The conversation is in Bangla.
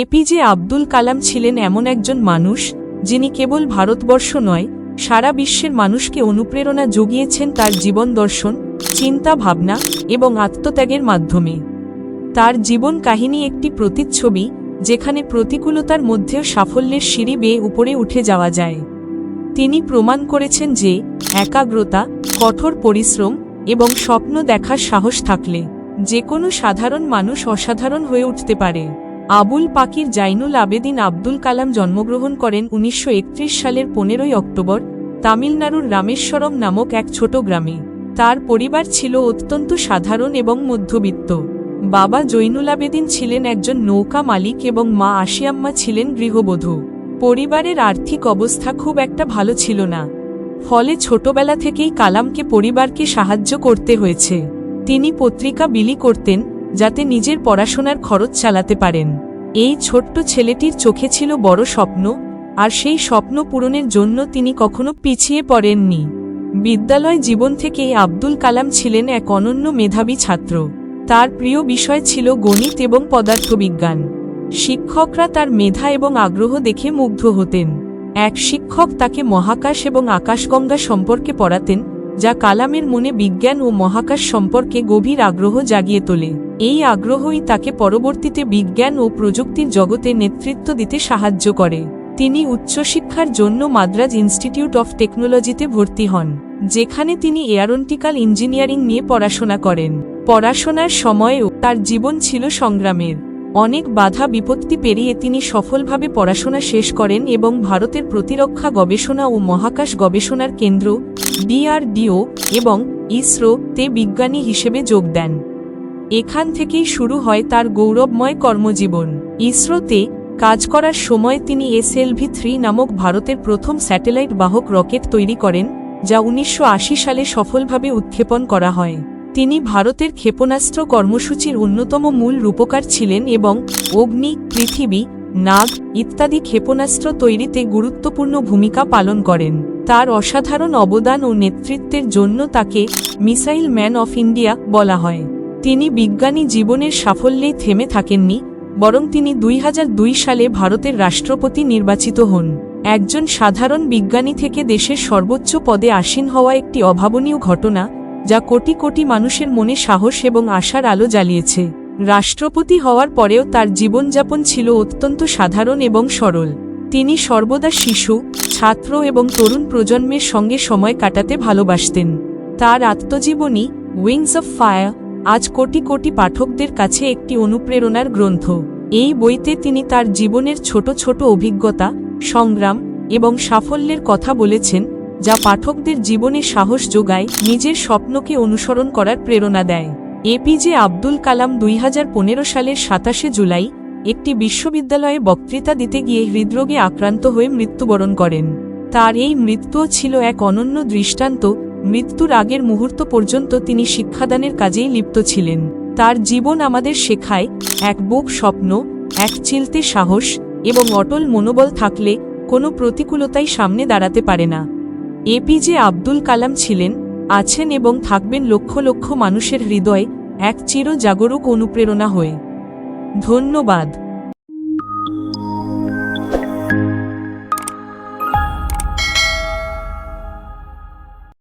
এপিজে আব্দুল কালাম ছিলেন এমন একজন মানুষ, যিনি কেবল ভারতবর্ষ নয়, সারা বিশ্বের মানুষকে অনুপ্রেরণা জুগিয়েছেন তার জীবন দর্শন, চিন্তা ভাবনা এবং আত্মত্যাগের মাধ্যমে। তার জীবন কাহিনী একটি প্রতিচ্ছবি, যেখানে প্রতিকূলতার মধ্যেও সাফল্যের সিঁড়ি বেয়ে উপরে উঠে যাওয়া যায়। তিনি প্রমাণ করেছেন যে, একাগ্রতা, কঠোর পরিশ্রম এবং স্বপ্ন দেখার সাহস থাকলে যে কোনো সাধারণ মানুষ অসাধারণ হয়ে উঠতে পারে। আবুল পাকির জাইনুল আবেদিন আব্দুল কালাম জন্মগ্রহণ করেন উনিশশো একত্রিশ সালের পনেরোই অক্টোবর, তামিলনাড়ুর রামেশ্বরম নামক এক ছোট গ্রামে। তার পরিবার ছিল অত্যন্ত সাধারণ এবং মধ্যবিত্ত। বাবা জৈনুল আবেদিন ছিলেন একজন নৌকা মালিক এবং মা আশিয়াম্মা ছিলেন গৃহবধূ। পরিবারের আর্থিক অবস্থা খুব একটা ভালো ছিল না। ফলে ছোটবেলা থেকেই কালামকে পরিবারকে সাহায্য করতে হয়েছে। তিনি পত্রিকা বিলি করতেন যাতে নিজের পড়াশোনার খরচ চালাতে পারেন। এই ছোট্ট ছেলেটির চোখে ছিল বড় স্বপ্ন, আর সেই স্বপ্ন পূরণের জন্য তিনি কখনো পিছিয়ে পড়েননি। বিদ্যালয় জীবন থেকেই আব্দুল কালাম ছিলেন এক অনন্য মেধাবী ছাত্র। তার প্রিয় বিষয় ছিল গণিত এবং পদার্থবিজ্ঞান। শিক্ষকরা তার মেধা এবং আগ্রহ দেখে মুগ্ধ হতেন। এক শিক্ষক তাকে মহাকাশ এবং আকাশগঙ্গা সম্পর্কে পড়াতেন যা কালামের মনে বিজ্ঞান ও মহাকাশ সম্পর্কে গভীর আগ্রহ জাগিয়ে তোলে। এই আগ্রহই তাকে পরবর্তীতে বিজ্ঞান ও প্রযুক্তির জগতে নেতৃত্ব দিতে সাহায্য করে। তিনি উচ্চশিক্ষার জন্য মাদ্রাজ ইনস্টিটিউট অফ টেকনোলজিতে ভর্তি হন, যেখানে তিনি এয়ারন্টিক্যাল ইঞ্জিনিয়ারিং নিয়ে পড়াশোনা করেন। পড়াশোনার সময়েও তার জীবন ছিল সংগ্রামের। অনেক বাধা বিপত্তি পেরিয়ে তিনি সফলভাবে পড়াশোনা শেষ করেন এবং ভারতের প্রতিরক্ষা গবেষণা ও মহাকাশ গবেষণার কেন্দ্র, ডিআরডিও এবং ইসরো তে বিজ্ঞানী হিসেবে যোগ দেন। এখান থেকেই শুরু হয় তার গৌরবময় কর্মজীবন। ইসরোতে কাজ করার সময় তিনি এসএলভি থ্রি নামক ভারতের প্রথম স্যাটেলাইট বাহক রকেট তৈরি করেন, যা উনিশশো আশি সালে সফলভাবে উৎক্ষেপণ করা হয়। তিনি ভারতের ক্ষেপণাস্ত্র কর্মসূচির অন্যতম মূল রূপকার ছিলেন এবং অগ্নি, পৃথিবী, নাগ ইত্যাদি ক্ষেপণাস্ত্র তৈরিতে গুরুত্বপূর্ণ ভূমিকা পালন করেন। তার অসাধারণ অবদান ও নেতৃত্বের জন্য তাকে মিসাইল ম্যান অফ ইন্ডিয়া বলা হয়। তিনি বিজ্ঞানী জীবনের সাফল্যেই থেমে থাকেননি, বরং তিনি দুই হাজার দুই সালে ভারতের রাষ্ট্রপতি নির্বাচিত হন। একজন সাধারণ বিজ্ঞানী থেকে দেশের সর্বোচ্চ পদে আসীন হওয়া একটি অভাবনীয় ঘটনা যা কোটি কোটি মানুষের মনে সাহস এবং আশার আলো জ্বালিয়েছে। রাষ্ট্রপতি হওয়ার পরেও তার জীবনযাপন ছিল অত্যন্ত সাধারণ এবং সরল। তিনি সর্বদা শিশু, ছাত্র এবং তরুণ প্রজন্মের সঙ্গে সময় কাটাতে ভালোবাসতেন। তার আত্মজীবনী উইংস অফ ফায়ার আজ কোটি কোটি পাঠকদের কাছে একটি অনুপ্রেরণার গ্রন্থ। এই বইতে তিনি তার জীবনের ছোট ছোট অভিজ্ঞতা, সংগ্রাম এবং সাফল্যের কথা বলেছেন যা পাঠকদের জীবনে সাহস যোগায়, নিজের স্বপ্নকে অনুসরণ করার প্রেরণা দেয়। এপিজে আব্দুল কালাম দুই হাজার পনেরো সালের সাতাশে জুলাই, একটি বিশ্ববিদ্যালয়ে বক্তৃতা দিতে গিয়ে হৃদরোগে আক্রান্ত হয়ে মৃত্যুবরণ করেন। তার এই মৃত্যুও ছিল এক অনন্য দৃষ্টান্ত, মৃত্যুর আগের মুহূর্ত পর্যন্ত তিনি শিক্ষাদানের কাজেই লিপ্ত ছিলেন। তার জীবন আমাদের শেখায়, এক বুক স্বপ্ন, এক চিলতে সাহস, এবং অটল মনোবল থাকলে কোনো প্রতিকূলতাই সামনে দাঁড়াতে পারে না। এপিজে আব্দুল কালাম ছিলেন, আছেন এবং থাকবেন লক্ষ লক্ষ মানুষের হৃদয়ে এক চির জাগরুক অনুপ্রেরণা হয়ে। ধন্যবাদ।